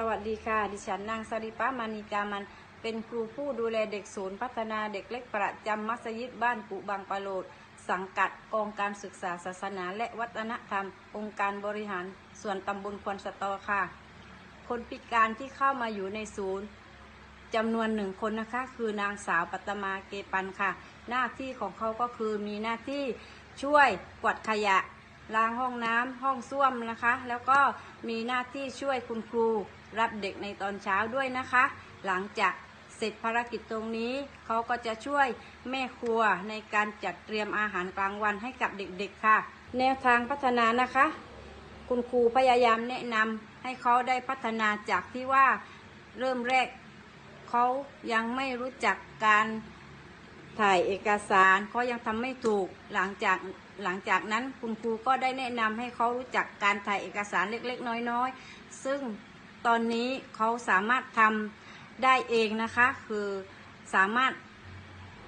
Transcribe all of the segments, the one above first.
สวัสดีค่ะ ดิฉันนางสริปามานิกามัน เป็นครูผู้ดูแลเด็กศูนย์พัฒนาเด็กเล็กประจำมัสยิดบ้านกุบางปะโลด สังกัดกองการศึกษาศาสนาและวัฒนธรรม องค์การบริหารส่วนตำบลควนสตอค่ะ คนพิการที่เข้ามาอยู่ในศูนย์จำนวนหนึ่งคนนะคะคือนางสาวปัตมาเกปันค่ะ หน้าที่ของเขาก็คือมีหน้าที่ช่วยกวาดขยะ ล้างห้องน้ำห้องส้วมนะคะ แล้วก็มีหน้าที่ช่วยคุณครูรับเด็กในตอนเช้าด้วยนะคะ หลังจากเสร็จภารกิจตรงนี้เขาก็จะช่วยแม่ครัวในการจัดเตรียมอาหารกลางวันให้กับเด็กๆค่ะ แนวทางพัฒนานะคะ คุณครูพยายามแนะนำให้เขาได้พัฒนาจากที่ว่าเริ่มแรกเขายังไม่รู้จักการ ถ่ายเอกสารเขายังทำไม่ถูกหลังจากหลังจากนั้นคุณครูก็ได้แนะนำให้เขารู้จักการถ่ายเอกสารเล็กๆ น้อยๆ ซึ่งตอนนี้เขาสามารถทำได้เองนะคะ คือสามารถ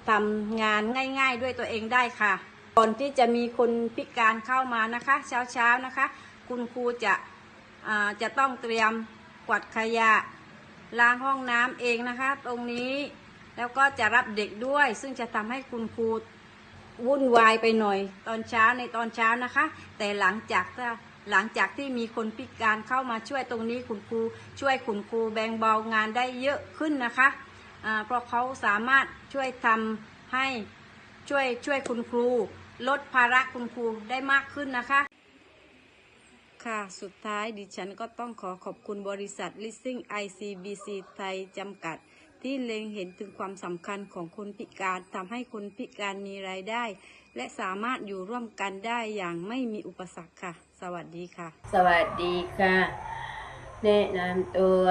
ทำงานง่ายๆด้วยตัวเองได้ค่ะ ก่อนที่จะมีคนพิการเข้ามานะคะ เช้าๆนะคะ คุณครูจะจะต้องเตรียมกวาดขยะล้างห้องน้ำเองนะคะ ตรงนี้ แล้วก็จะรับเด็กด้วย ซึ่งจะทำให้คุณครูวุ่นวายไปหน่อย ตอนเช้าในตอนเช้านะคะ แต่หลังจากถ้าหลังจากที่มีคนพิการเข้ามาช่วยตรงนี้คุณครูช่วยคุณครูแบ่งเบางานได้เยอะขึ้นนะคะอ่าเพราะเขาสามารถช่วยทำให้ช่วยช่วยคุณครู ลดภาระคุณครูได้มากขึ้นนะคะ ค่ะสุดท้ายดิฉันก็ต้องขอขอบคุณบริษัท Leasing ICBC ไทยจำกัด ที่เล็งเห็นถึงความสำคัญของคนพิการทำให้คนพิการมีรายได้ และสามารถอยู่ร่วมกันได้อย่างไม่มีอุปสรรคค่ะ สวัสดีค่ะ สวัสดีค่ะ แนะนำตัว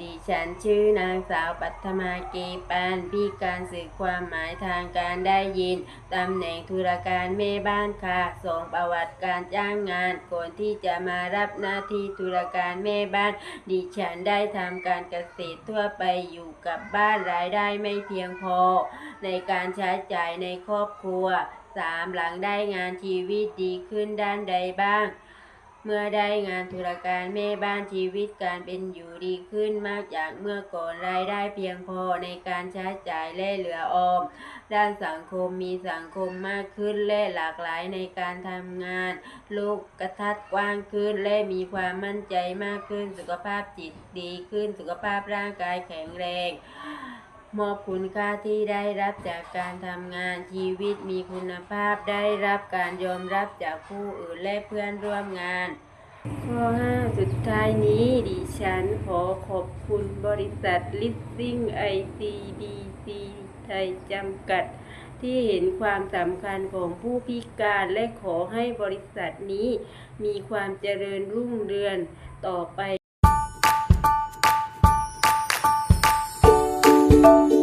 ดิฉันชื่อนางสาวปัทมาเกปันพิการสื่อความหมายทางการได้ยิน ตำแหน่งธุรการแม่บ้านค่ะส่งประวัติการจ้างงานก่อนที่จะมารับหน้าที่ธุรการแม่บ้าน ดิฉันได้ทำการเกษตรทั่วไปอยู่กับบ้านรายได้ไม่เพียงพอ ในการใช้จ่ายในครอบครัวสามหลังได้งานชีวิตดีขึ้นด้านใดบ้าง เมื่อได้งานธุรการแม่บ้านชีวิตการเป็นอยู่ดีขึ้นมากจากเมื่อก่อนรายได้เพียงพอในการใช้จ่ายและเหลือออม ด้านสังคมมีสังคมมากขึ้นและหลากหลายในการทำงานลูกกระทัดกว้างขึ้นและมีความมั่นใจมากขึ้นสุขภาพจิตดีขึ้นสุขภาพร่างกายแข็งแรง มอบคุณค่าที่ได้รับจากการทำงานชีวิตมีคุณภาพได้รับการยอมรับจากผู้อื่นและเพื่อนร่วมงาน ข้อ 5 สุดท้ายนี้ดิฉันขอขอบคุณบริษัท Leasing ICBC ไทยจำกัด ที่เห็นความสำคัญของผู้พิการและขอให้บริษัทนี้มีความเจริญรุ่งเรืองต่อไป Thank you.